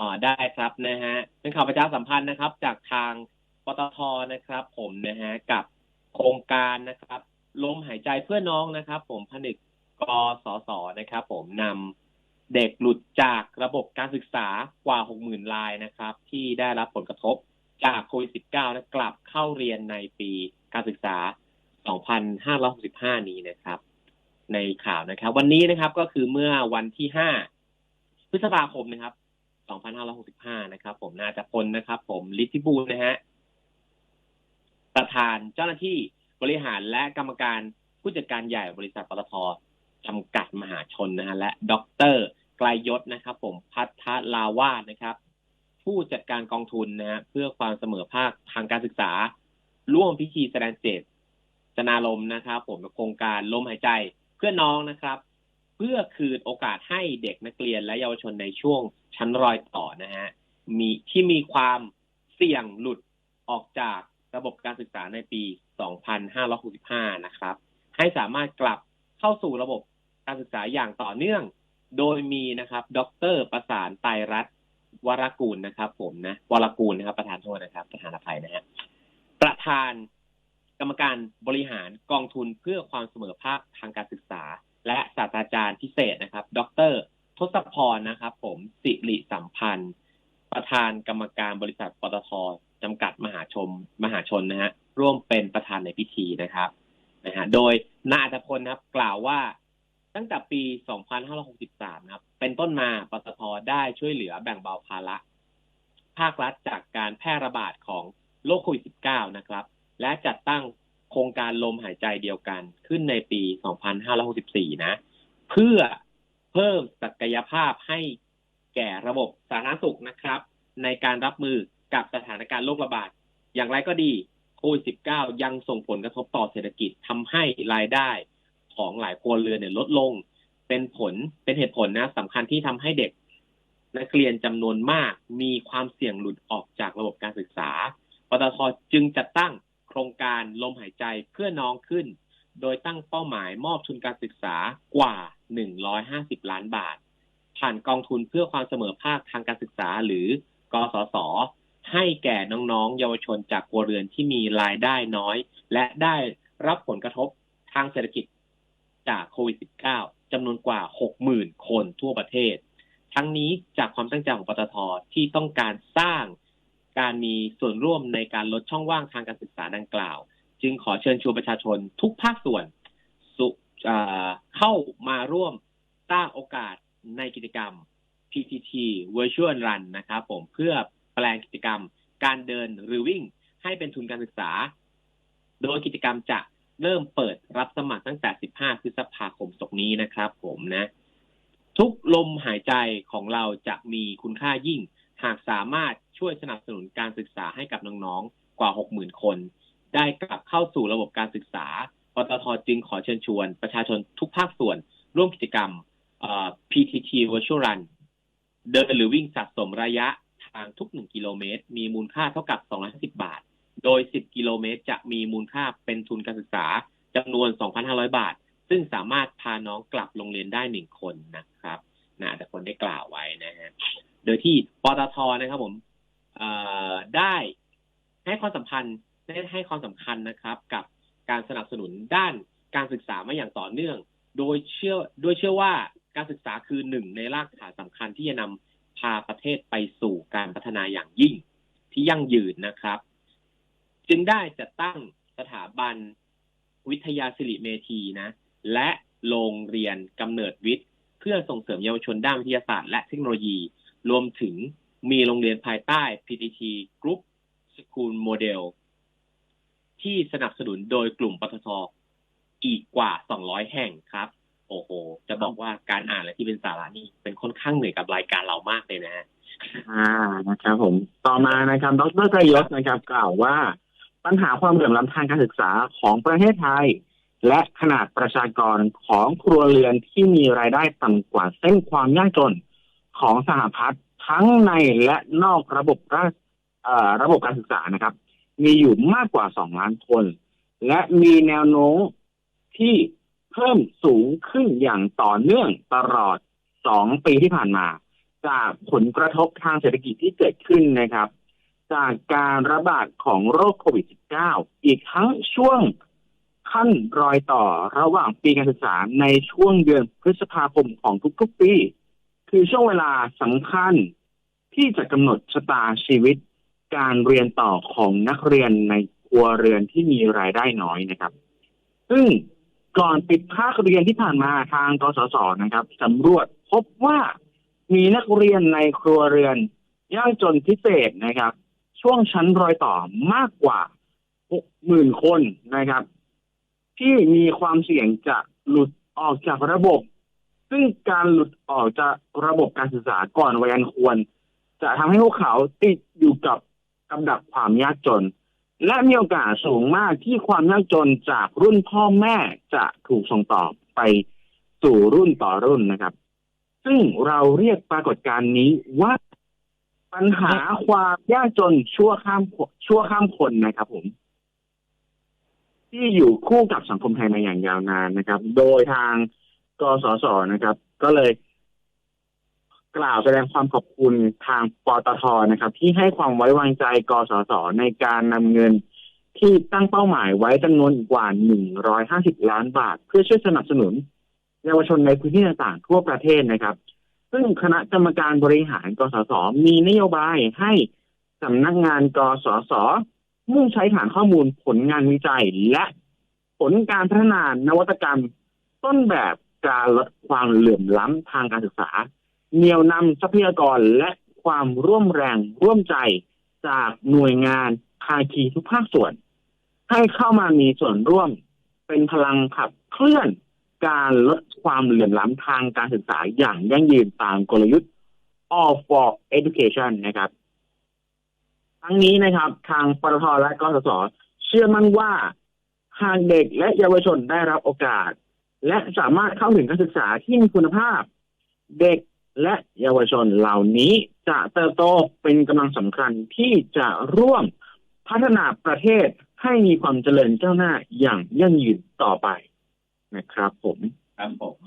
อ๋อได้ครับนะฮะเป็นข่าวประชาสัมพันธ์นะครับ จากทางปตทนะครับ ผมนะฮะกับโครงการนะครับลมหายใจเพื่อน้องนะครับ ผมผนึกกสศนะครับ ผมนำเด็กหลุดจากระบบการศึกษากว่า 60,000รายนะครับ ที่ได้รับผลกระทบจากโควิด -19 และกลับเข้าเรียนในปีการศึกษา 2565 นี้นะครับ ในข่าวนะครับ วันนี้นะครับก็คือเมื่อวันที่ 5 พฤษภาคมนะครับ 2565 นะครับ ผมนาจะพลนะครับ ผมลิทธิบูลนะฮะประธานเจ้าหน้าที่บริหารและกรรมการผู้จัดการใหญ่บริษัทปตทจำกัดมหาชนนะฮะและดรไกลยศนะครับ ผมพัฒลาวาสนะครับ ผู้จัดการกองทุนนะฮะเพื่อความเสมอภาคทางการศึกษา ร่วมพิธีแสดงเจตจนารมนะครับ ผมกับโครงการลมหายใจเพื่อน้องนะครับ พื่อคืนโอกาสให้เด็กนักเรียนและเยาวชนในช่วงชั้นรอยต่อนะฮะมีที่มีความเสี่ยงหลุดออกจากระบบการศึกษาในปี 2565 นะครับ ให้สามารถกลับเข้าสู่ระบบการศึกษาอย่างต่อเนื่อง โดยมีนะครับ ดรประสานไตรรัตวรกูลนะครับ ผมนะวรกูลนะครับ ประธานโทษนะครับ ประธานอภัยนะฮะประธานกรรมการบริหารกองทุนเพื่อความเสมอภาคทางการศึกษา และศาสตราจารย์พิเศษนะครับ ดรทศพรนะครับ ผมสิริสัมพันธ์ ประธานกรรมการบริษัทปตทจำกัดมหาชม มหาชนนะฮะร่วมเป็นประธานในพิธีนะครับนะฮะโดยนายอัตพลนะครับกล่าวว่าตั้งแต่ปี 2563 นะครับ เป็นต้นมาปตทได้ช่วยเหลือแบ่งเบาภาระ ภาครัฐจากการแพร่ระบาดของโรคโควิด -19 นะครับ และจัดตั้ง โครงการลมหายใจเดียวกันขึ้นในปี 2564 นะ เพื่อเพิ่มศักยภาพให้แก่ระบบสาธารณสุขนะครับ ในการรับมือกับสถานการณ์โรคระบาด อย่างไรก็ดีโควิด -19 ยังส่งผลกระทบต่อเศรษฐกิจทำให้รายได้ของหลายครัวเรือนเนี่ยลดลง เป็นผลเป็นเหตุผลนะสำคัญที่ทำให้เด็ก นักเรียนจำนวนมากมีความเสี่ยงหลุดออกจากระบบการศึกษาปตทจึงจัดตั้ง โครงการลมหายใจเพื่อน้องขึ้น โดยตั้งเป้าหมายมอบทุนการศึกษากว่า 150 ล้านบาท ผ่านกองทุนเพื่อความเสมอภาคทางการศึกษาหรือกสศให้แก่น้องๆ เยาวชนจากครัวเรือนที่มีรายได้น้อย และได้รับผลกระทบทางเศรษฐกิจจากโควิด -19 จำนวนกว่า 60,000 คนทั่วประเทศ ทั้งนี้จากความตั้งใจของปตทที่ต้องการสร้าง การมีส่วนร่วมในการลดช่องว่างทางการศึกษาดังกล่าว จึงขอเชิญชวนประชาชนทุกภาคส่วนสุเข้ามาร่วมสร้างโอกาสในกิจกรรม PTT Virtual Run นะครับผมเพื่อแปลงกิจกรรมการเดินหรือวิ่งให้เป็นทุนการศึกษา โดยกิจกรรมจะเริ่มเปิดรับสมัครตั้งแต่ 15 พฤษภาคมศกนี้นะครับผมนะ ทุกลมหายใจของเราจะมีคุณค่ายิ่ง หากสามารถช่วยสนับสนุนการศึกษาให้กับน้องๆ กว่า 60,000 คน ได้กลับเข้าสู่ระบบการศึกษาปตทจึงขอเชิญชวน ประชาชนทุกภาคส่วน ร่วมกิจกรรม PTT Virtual Run เดินหรือวิ่งสะสมระยะทางทุก 1 กิโลเมตร มีมูลค่าเท่ากับ250บาท โดย 10 กิโลเมตร จะมีมูลค่าเป็นทุนการศึกษาจำนวน 2,500 บาท ซึ่งสามารถพาน้องกลับโรงเรียนได้หนึ่งคนนะครับนะแต่คนได้กล่าวไว้นะฮะ โดยที่ปตทนะครับ ผมได้ให้ความสัมพันธ์ได้ให้ความสำคัญนะครับ กับการสนับสนุนด้านการศึกษามาอย่างต่อเนื่อง โดยเชื่อโดยเชื่อว่าการศึกษาคือหนึ่งในรากฐานสำคัญที่จะนำพาประเทศไปสู่การพัฒนาอย่างยิ่งที่ยั่งยืนนะครับ จึงได้จัดตั้งสถาบันวิทยาศิริเมธีนะ และโรงเรียนกำเนิดวิทย์ เพื่อส่งเสริมเยาวชนด้านวิทยาศาสตร์และเทคโนโลยี รวมถึงมีโรงเรียนภายใต้ PTT Group School Model ที่สนับสนุนโดยกลุ่มปตทอีกกว่า 200 แห่งครับ โอ้โห จะบอกว่าการอ่านและที่เป็นสาระนี่เป็นค่อนข้างเหนื่อยกับรายการเรามากเลยนะ อ่า นะครับผม ต่อมานะครับ ดรกยศนะครับ กล่าวว่า ปัญหาความเหลื่อมล้ำทางการศึกษาของประเทศไทย และขนาดประชากรของครัวเรือนที่มีรายได้ต่ำกว่าเส้นความยากจน ของสหพัฒน์ทั้งในและนอกระบบราระบบการศึกษานะครับ มีอยู่มากกว่า 2 ล้านคน และมีแนวโน้มที่เพิ่มสูงขึ้นอย่างต่อเนื่องตลอด 2 ปีที่ผ่านมา จากผลกระทบทางเศรษฐกิจที่เกิดขึ้นนะครับ จากการระบาดของโรคโควิด -19 อีกทั้งช่วงขั้นรอยต่อระหว่างปีการศึกษาในช่วงเดือนพฤษภาคมของทุกๆปี คือช่วงเวลาสำคัญที่จะกำหนดชะตาชีวิตการเรียนต่อของนักเรียนในครัวเรือนที่มีรายได้น้อยนะครับ ซึ่งก่อนปิดภาคเรียนที่ผ่านมาทางกสศนะครับสำรวจพบว่ามีนักเรียนในครัวเรือนยากจนพิเศษนะครับ ช่วงชั้นรอยต่อมากกว่าหมื่นคนนะครับ ที่มีความเสี่ยงจะหลุดออกจากระบบ ซึ่งการหลุดออกจากระบบการศึกษาก่อนวัยอันควร จะทำให้พวกเขาติดอยู่กับกำดับความยากจน และมีโอกาสสูงมากที่ความยากจนจากรุ่นพ่อแม่จะถูกส่งต่อไปสู่รุ่นต่อรุ่นนะครับ ซึ่งเราเรียกปรากฏการณ์นี้ว่าปัญหาความยากจนชั่วข้ามชั่วข้ามคนนะครับผม ที่อยู่คู่กับสังคมไทยมาอย่างยาวนานนะครับ โดยทาง กสศนะครับ ก็เลยกล่าวแสดงความขอบคุณทางปตทนะครับ ที่ให้ความไว้วางใจกสศในการนำเงินที่ตั้งเป้าหมายไว้จำนวนกว่า 150 ล้านบาท เพื่อช่วยสนับสนุนเยาวชนในพื้นที่ต่างๆ ทั่วประเทศนะครับ ซึ่งคณะกรรมการบริหารกสศมีนโยบายให้สำนักงานกสศมุ่งใช้ฐานข้อมูลผลงานวิจัย และผลการพัฒนานวัตกรรม ต้นแบบ การลดความเหลื่อมล้ำทางการศึกษาเหนี่ยวนำทรัพยากรและความร่วมแรงร่วมใจจากหน่วยงานภาคีทุกภาคส่วน ให้เข้ามามีส่วนร่วม เป็นพลังขับเคลื่อนการลดความเหลื่อมล้ำทางการศึกษาอย่างยั่งยืนตามกลยุทธ์ All for Education นะครับ ทั้งนี้นะครับ ทางปตทและกสศเชื่อมั่นว่าหากเด็กและเยาวชนได้รับโอกาส และสามารถเข้าถึงการศึกษาที่มีคุณภาพ เด็กและเยาวชนเหล่านี้จะเติบโตเป็นกำลังสำคัญที่จะร่วมพัฒนาประเทศให้มีความเจริญก้าวหน้าอย่างยั่งยืนต่อไปนะครับผมครับผม